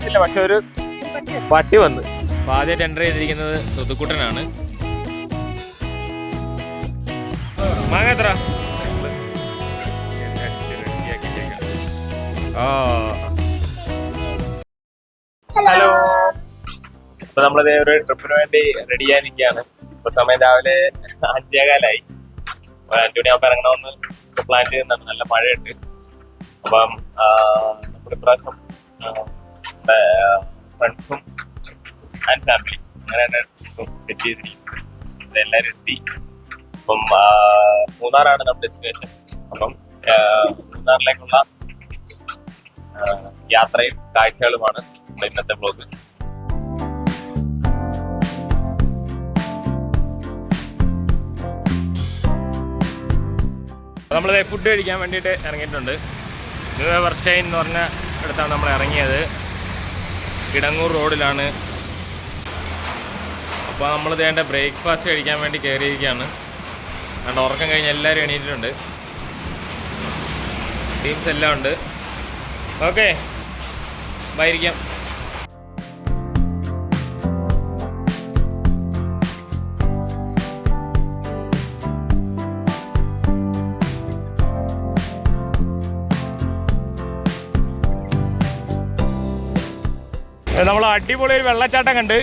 വന്നില്ല. പക്ഷെ ഒരു പട്ടി വന്ന്. അപ്പൊ ആദ്യമായിട്ട് എന്റർ ചെയ്തിരിക്കുന്നത് ഋതുക്കുട്ടനാണ് മാങ്ങ എത്ര? ഹലോ. ഇപ്പൊ നമ്മളിത് ഒരു ട്രിപ്പിന് വേണ്ടി റെഡി ആയിരിക്കുകയാണ് ഇപ്പൊ സമയം രാവിലെ അഞ്ചേകാലായി. അപ്പൊ അഞ്ചു മണിയാകുമ്പോ ഇറങ്ങണമെന്ന് പ്ലാൻ ചെയ്യുന്നുണ്ട് നല്ല മഴയുണ്ട്. അപ്പം നമ്മുടെ ഇപ്രാവശ്യം ഫ്രണ്ട്സും ആൻഡ് ഫാമിലി അങ്ങനെ സെറ്റ് ചെയ്തിരിക്കും എല്ലാവരും എത്തി. അപ്പം മൂന്നാറാണ് നമ്മുടെ ഡെസ്റ്റിനേഷൻ അപ്പം മൂന്നാറിലേക്കുള്ള യാത്രയും കാഴ്ചകളുമാണ് ഇന്നത്തെ ബ്ലോഗ് നമ്മൾ ഫുഡ് കഴിക്കാൻ വേണ്ടിയിട്ട് ഇറങ്ങിയിട്ടുണ്ട്. ഇത് വർഷൈൻ എന്ന് പറഞ്ഞ അടുത്താണ് നമ്മൾ ഇറങ്ങിയത്. കിടങ്ങൂർ റോഡിലാണ്. അപ്പോൾ നമ്മൾ വേണ്ട ബ്രേക്ക്ഫാസ്റ്റ് കഴിക്കാൻ വേണ്ടി കയറിയിരിക്കുകയാണ് കണ്ട ഉറക്കം കഴിഞ്ഞ് എല്ലാവരും എണീറ്റിട്ടുണ്ട്. ടീംസ് എല്ലാം ഉണ്ട്. ഓക്കെ. ബൈരിക്കാം നമ്മൾ അടിപൊളി ഒരു വെള്ളച്ചാട്ടം കണ്ട്.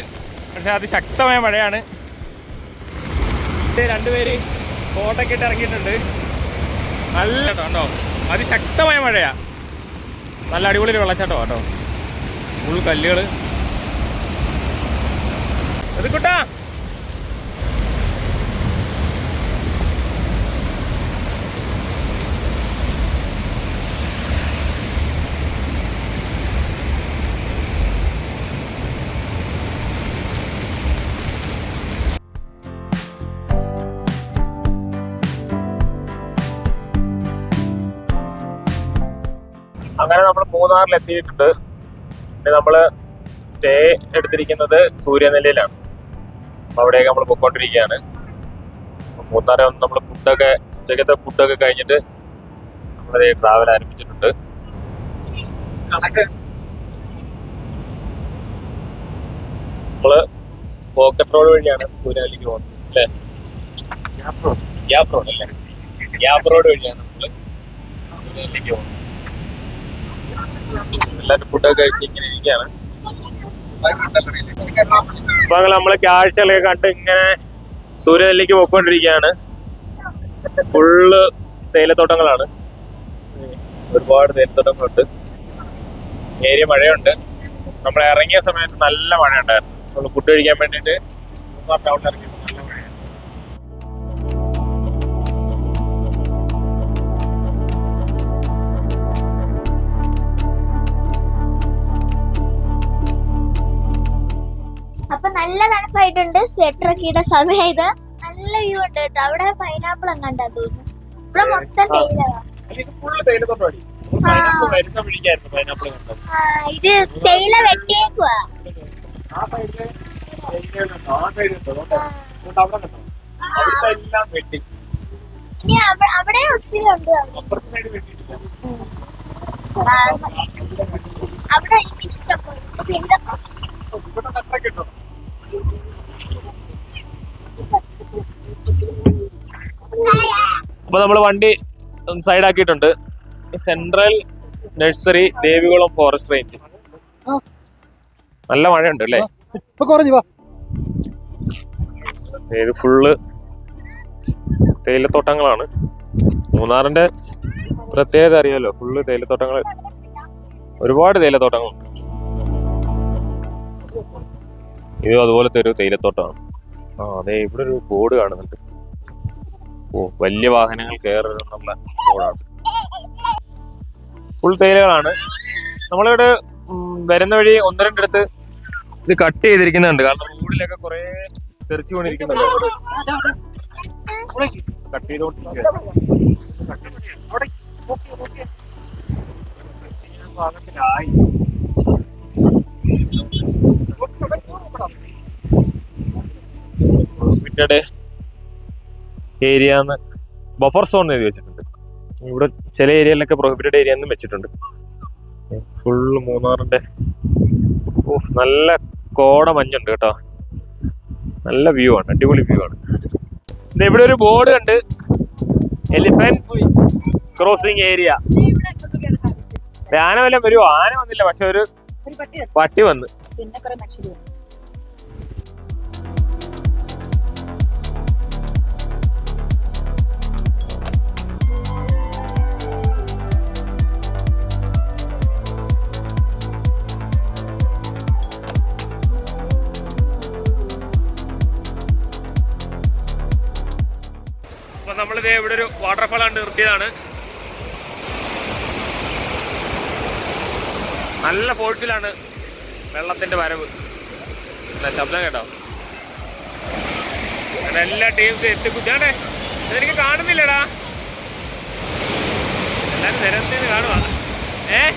പക്ഷെ അതിശക്തമായ മഴയാണ്. രണ്ടുപേര് ഫോട്ടോക്കെ ഇട്ട് ഇറങ്ങിയിട്ടുണ്ട്. നല്ല കണ്ടോ? അതിശക്തമായ മഴയാ. നല്ല അടിപൊളി ഒരു വെള്ളച്ചാട്ടം കേട്ടോ. ഫുൾ കല്ലുകൾ ഇത് കുട്ടാ. അങ്ങനെ നമ്മൾ മൂന്നാറിൽ എത്തിയിട്ടുണ്ട്. പിന്നെ നമ്മൾ സ്റ്റേ എടുത്തിരിക്കുന്നത് സൂര്യനെല്ലിയിലാണ്. അപ്പൊ അവിടേക്ക് നമ്മൾ പൊക്കോണ്ടിരിക്കുകയാണ് അപ്പൊ മൂന്നാറെ ഒന്ന് നമ്മൾ ഫുഡൊക്കെ ഉച്ചക്കത്തെ ഫുഡൊക്കെ കഴിഞ്ഞിട്ട് നമ്മൾ ട്രാവൽ ആരംഭിച്ചിട്ടുണ്ട്. നമ്മൾ പോക്കറ്റ് റോഡ് വഴിയാണ് സൂര്യനെല്ലിക്ക് പോകുന്നത് അല്ലേ? ഗ്യാപ്പ് റോഡ് അല്ലേ? ഗ്യാപ്പ് റോഡ് വഴിയാണ് നമ്മൾ സൂര്യനെല്ലിക്ക് പോകുന്നത്. എല്ലാവരും ഫുഡൊക്കെ കഴിച്ച് ഇങ്ങനെ ഇരിക്കുകയാണ് ഇപ്പൊ അങ്ങനെ നമ്മൾ കാഴ്ചകളൊക്കെ കണ്ട് ഇങ്ങനെ സൂര്യനെല്ലേക്ക് പോയിക്കൊണ്ടിരിക്കുകയാണ്. ഫുള്ള് തേയിലത്തോട്ടങ്ങളാണ്. ഒരുപാട് തേയിലത്തോട്ടങ്ങളുണ്ട്. ഏരിയ മഴയുണ്ട്. നമ്മൾ ഇറങ്ങിയ സമയത്ത് നല്ല മഴ ഉണ്ടായിരുന്നു നമ്മൾ ഫുഡ് കഴിക്കാൻ വേണ്ടിയിട്ട് ഇറങ്ങി തണുപ്പായിട്ടുണ്ട്. സ്വെറ്റർ ഒക്കെ ഇട സമയം ഇത് നല്ല വ്യൂ ഉണ്ട് കേട്ടോ. അവിടെ പൈനാപ്പിൾ എങ്ങാണ്ടാ തോന്നുന്നു. ഇവിടെ മൊത്തം ഇത് തേയില വെട്ടിയേക്കുവാ. ഇനി അവ- അവിടെ ഒത്തിരി ഉണ്ട്. അവിടെ. അപ്പുറത്തെ അപ്പൊ നമ്മൾ വണ്ടി സൈഡ് ആക്കിയിട്ടുണ്ട്. Central nursery Devikulam forest range. നല്ല മഴയുണ്ട് അല്ലേ? ഇത് ഫുള്ള് തേയിലത്തോട്ടങ്ങളാണ്. മൂന്നാറിന്റെ പ്രത്യേകത അറിയാലോ? ഫുള്ള് തേയിലത്തോട്ടങ്ങൾ. ഒരുപാട് തേയിലത്തോട്ടങ്ങളുണ്ട്. ഇതും അതുപോലത്തെ ഒരു തേയിലത്തോട്ടമാണ് ആ അതെ ഇവിടെ ഒരു ബോർഡ് കാണുന്നുണ്ട്. ഓ വലിയ വാഹനങ്ങൾ കയറുന്നുള്ള ബോർഡാണ്. ഫുൾ തേയിലകളാണ്. നമ്മളിവിടെ വരുന്ന വഴി ഒന്ന് രണ്ടിടത്ത് ഇത് കട്ട് ചെയ്തിരിക്കുന്നുണ്ട്. കാരണം റോഡിലൊക്കെ കുറെ തെറിച്ചു കൊണ്ടിരിക്കുന്നുണ്ട് കട്ട് ചെയ്തോണ്ടിരിക്കുക ഭാഗത്തിലായി. പ്രോഹിബിറ്റഡ് ഏരിയ ബഫർ സോൺ എഴുതി വെച്ചിട്ടുണ്ട്. ഇവിടെ ചില ഏരിയയിലൊക്കെ പ്രോഹിബിറ്റഡ് ഏരിയ എന്നും വെച്ചിട്ടുണ്ട്. ഫുള്ള് മൂന്നാറിന്റെ ഓ നല്ല കോട മഞ്ഞുണ്ട് കേട്ടോ. നല്ല വ്യൂ ആണ് അടിപൊളി വ്യൂ ആണ്. ദേ ഇവിടെ ഒരു ബോർഡ് ഉണ്ട് എലിഫന്റ് ക്രോസിംഗ് ഏരിയ ആന വല്ലതും വരുമോ ആന വന്നില്ല പക്ഷെ ഒരു ഒരു പട്ടി വന്നു. അപ്പൊ നമ്മളിത് ഇവിടെ ഒരു വാട്ടർഫാൾ കണ്ട് നിർത്തിയതാണ്. നല്ല ഫോഴ്സിലാണ് വെള്ളത്തിന്റെ വരവ്. നല്ല ശബ്ദം കേട്ടോ. എല്ലാ ടീംസും എത്തിക്കുത്തേ. എനിക്ക് കാണുന്നില്ലടാ. എല്ലാരും നിരത്തിന് കാണുവാ. ഏ?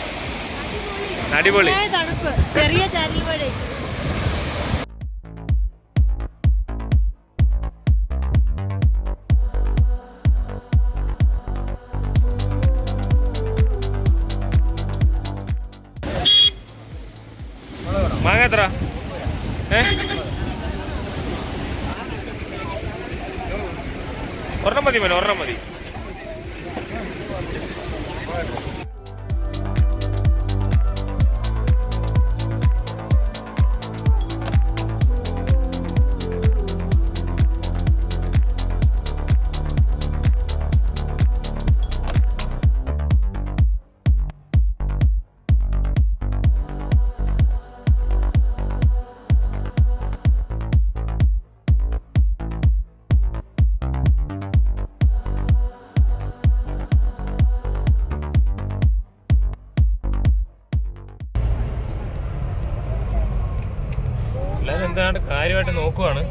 അടിപൊളി. തണുപ്പ്. ചെറിയ ചാനൽ മതി മോനെ ഒരെണ്ണം മതി കാര്യമായിട്ട് നോക്കുവാണ്.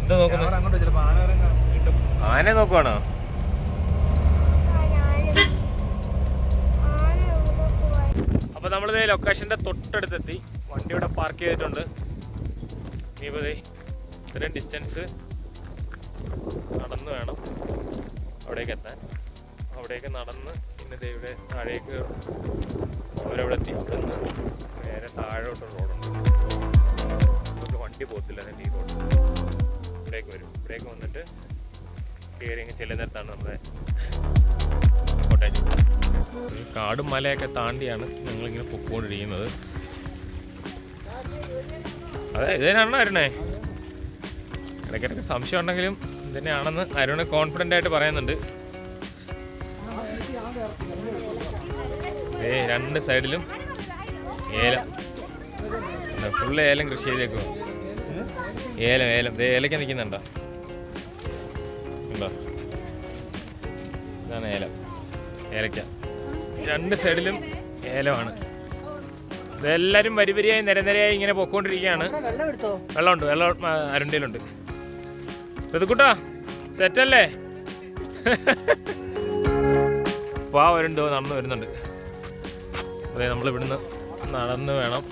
എന്താ നോക്കുന്നത് ആനെ നോക്കുവാണോ? അപ്പൊ നമ്മളിത് ലൊക്കേഷന്റെ തൊട്ടടുത്തെത്തി. വണ്ടി ഇവിടെ പാർക്ക് ചെയ്തിട്ടുണ്ട്. ഇനിയിപ്പോ ദേ ഇത്രയും ഡിസ്റ്റൻസ് നടന്ന് വേണം അവിടേക്ക് എത്താൻ. അവിടേക്ക് നടന്ന് പിന്നെ ദേ ഇവിടെ താഴേക്ക് അവരവിടെ എത്തി. നേരെ താഴോട്ടുള്ള റോഡുണ്ട്. വണ്ടി പോകത്തില്ല തന്നെ ഈ റോഡ്. ബ്രേക്ക് വരും. ബ്രേക്ക് വന്നിട്ട് കയറി ചെല്ലുന്നിടത്താണ് നമ്മുടെ കോട്ടയം കാടും മലയൊക്കെ താണ്ടിയാണ് ഞങ്ങളിങ്ങനെ പൊക്കോണ്ടിരിക്കുന്നത്. അതെ ഇതിനാണോ അരുണേ? ഇടയ്ക്കിടയ്ക്ക് സംശയം ഉണ്ടെങ്കിലും ഇതിനെയാണെന്ന് അരുണ് കോൺഫിഡന്റ് ആയിട്ട് പറയുന്നുണ്ട്. രണ്ട് സൈഡിലും ഏലം. ഫുള്ള് ഏലം കൃഷി ചെയ്തേക്കുക ഏലം ഏലം. ദേ ഏലക്ക നിൽക്കുന്നുണ്ടോ ഉണ്ടോ? ഇതാണ് ഏലം. ഏലക്ക രണ്ട് സൈഡിലും ഏലമാണ്. ഇതെല്ലാവരും വരിവരിയായി നിരനിരയായി ഇങ്ങനെ പൊക്കോണ്ടിരിക്കുകയാണ്. വെള്ളമുണ്ട് വെള്ളം അരുണ്ടിയിലുണ്ട്. ഋതുക്കുട്ടാ സെറ്റല്ലേ? പാവരുണ്ടോ നടന്നു വരുന്നുണ്ട്. അതെ നമ്മൾ ഇവിടുന്ന് നടന്ന് വേണം.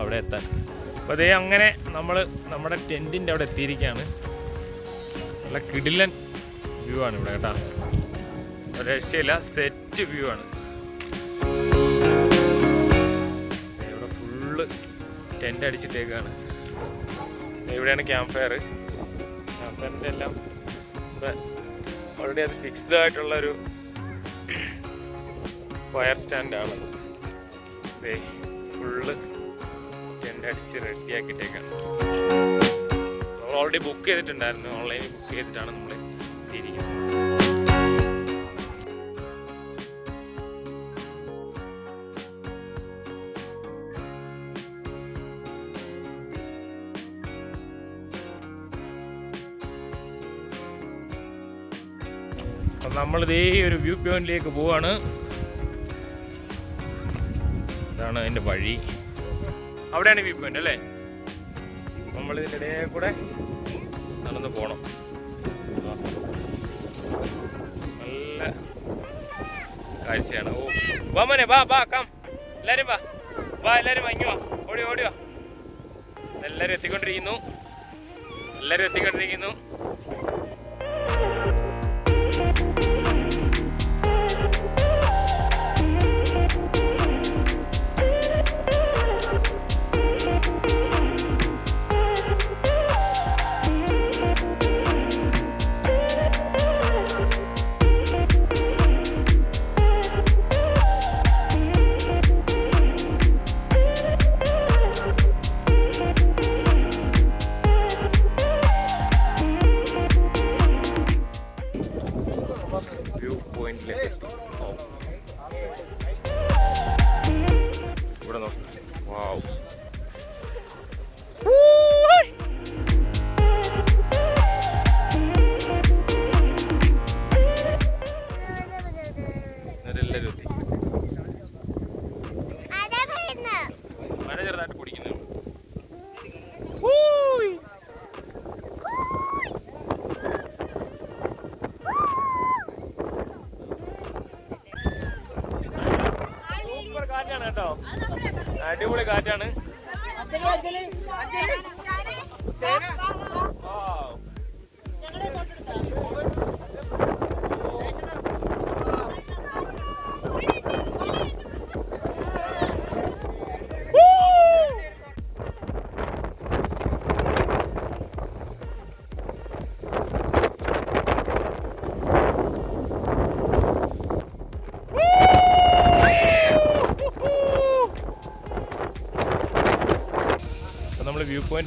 അവിടെ എത്താൻ. അപ്പോൾ അതേ അങ്ങനെ നമ്മൾ നമ്മുടെ ടെന്റിന്റെ അവിടെ എത്തിയിരിക്കുകയാണ് നല്ല കിടിലൻ വ്യൂ ആണ് ഇവിടെ കേട്ടോ. ഒരു രക്ഷയില്ല സെറ്റ് വ്യൂ ആണ്. ഇവിടെ ഫുള്ള് ടെന്റ് അടിച്ചിട്ടേക്കാണ്. ഇവിടെയാണ് ക്യാമ്പ് ഫയർ ക്യാമ്പ് ഫയറിന്റെ എല്ലാം ഇവിടെ ഓൾറെഡി അത് ഫിക്സ്ഡ് ആയിട്ടുള്ള ഒരു ഫയർ സ്റ്റാൻഡാണ് ഫുള്ള് അടിച്ച് റെഡിയാക്കിയിട്ടേക്കാണ് നമ്മൾ ഓൾറെഡി ബുക്ക് ചെയ്തിട്ടുണ്ടായിരുന്നു. ഓൺലൈനിൽ ബുക്ക് ചെയ്തിട്ടാണ് നമ്മൾ ഇരിക്കുന്നത് അപ്പം നമ്മളിതേ ഒരു വ്യൂ പോയിന്റിലേക്ക് പോവാണ്. ഇതാണ് അതിന്റെ വഴി. അവിടെയാണ് വ്യൂ പോയിന്റ് അല്ലേ? നമ്മൾ ഇതിന്റെ കൂടെ നടന്ന് പോകണം നല്ല കാഴ്ചയാണ്. ഓ വാ വാ വാ കം എല്ലാരും വാ. വാ എല്ലാരും വാ ഇങ്ങ് വാ. ഓടി ഓടി വാ. എല്ലാരും എത്തിക്കൊണ്ടിരിക്കുന്നു. എല്ലാരും എത്തിക്കൊണ്ടിരിക്കുന്നു. അടിപൊളി കാറ്റാണ്.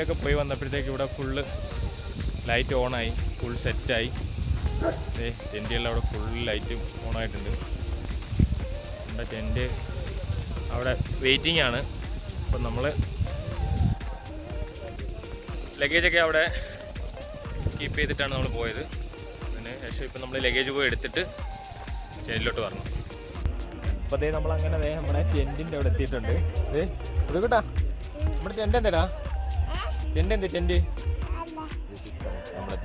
ഒക്കെ പോയി വന്നപ്പോഴത്തേക്ക് ഇവിടെ ഫുള്ള് ലൈറ്റ് ഓണായി ഫുൾ സെറ്റായി ഏ ടെന്റുകളിൽ അവിടെ ഫുൾ ലൈറ്റും ഓണായിട്ടുണ്ട് നമ്മുടെ ടെന്റ് അവിടെ വെയിറ്റിംഗ് ആണ്. അപ്പം നമ്മൾ ലഗേജൊക്കെ അവിടെ കീപ്പ് ചെയ്തിട്ടാണ് നമ്മൾ പോയത്. പിന്നെ ശേഷം ഇപ്പം നമ്മൾ ലഗേജ് പോയി എടുത്തിട്ട് ചെന്നിലോട്ട് പറഞ്ഞു അപ്പോൾ അതേ നമ്മൾ അങ്ങനെ നമ്മുടെ ടെന്റിന്റെ അവിടെ എത്തിയിട്ടുണ്ട്. ഏ കേട്ടാ. നമ്മുടെ ടെന്റ് എന്തേടാ? ടെന്റ് എന്ത് നമ്മളെ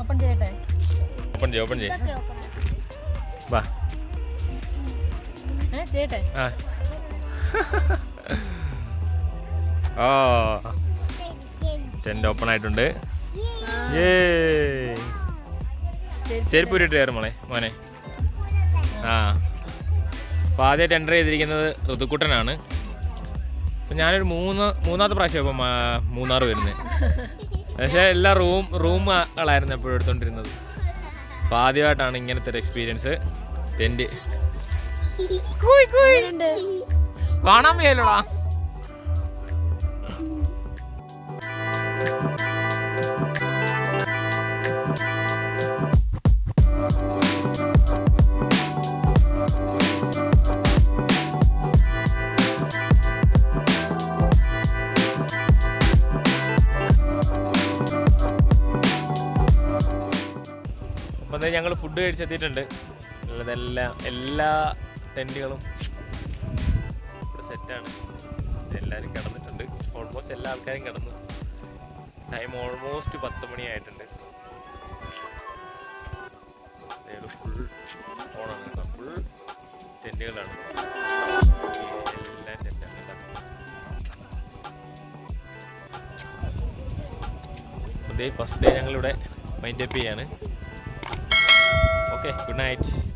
ഓപ്പൺ ചെയ്യട്ടെ? ഓപ്പൺ ചെയ്യ ഓപ്പൺ ചെയ്യ. വാ. ചെയ്യട്ടെ? ആ. ഓ ടെന്റ് ഓപ്പൺ ആയിട്ടുണ്ട്. ചെരുപ്പ് ഉരുട്ട് കയറും മോളെ മോനെ. ആ. അപ്പോൾ ആദ്യമായിട്ട് എന്റർ ചെയ്തിരിക്കുന്നത് ഋതുക്കുട്ടനാണ്. അപ്പം ഞാനൊരു മൂന്ന് മൂന്നാമത്തെ പ്രാവശ്യം ഇപ്പം മൂന്നാർ വരുന്നത് പക്ഷേ എല്ലാ റൂം റൂമുകളായിരുന്നു എപ്പോഴും എടുത്തോണ്ടിരുന്നത്. അപ്പം ആദ്യമായിട്ടാണ് ഇങ്ങനത്തെ ഒരു എക്സ്പീരിയൻസ് ടെന്റ് കാണാൻ വയ്യല്ലോടാ ഫുഡ് കഴിച്ചെത്തിയിട്ടുണ്ട്. ഉള്ളതെല്ലാം എല്ലാ ടെന്റുകളും ഇവിടെ സെറ്റാണ്. എല്ലാവരും കിടന്നിട്ടുണ്ട്. ഓൾമോസ്റ്റ് എല്ലാ ആൾക്കാരും കിടന്നു. ടൈം ഓൾമോസ്റ്റ് പത്ത് മണിയായിട്ടുണ്ട് ഫുൾ ഓണാണ് ഫുൾ ടെന്റുകളാണ് എല്ലാ ടെന്റാണ് ഫസ്റ്റ് ഡേ ഞങ്ങളിവിടെ മൈൻഡപ്പ് ചെയ്യാണ്. Okay, good night.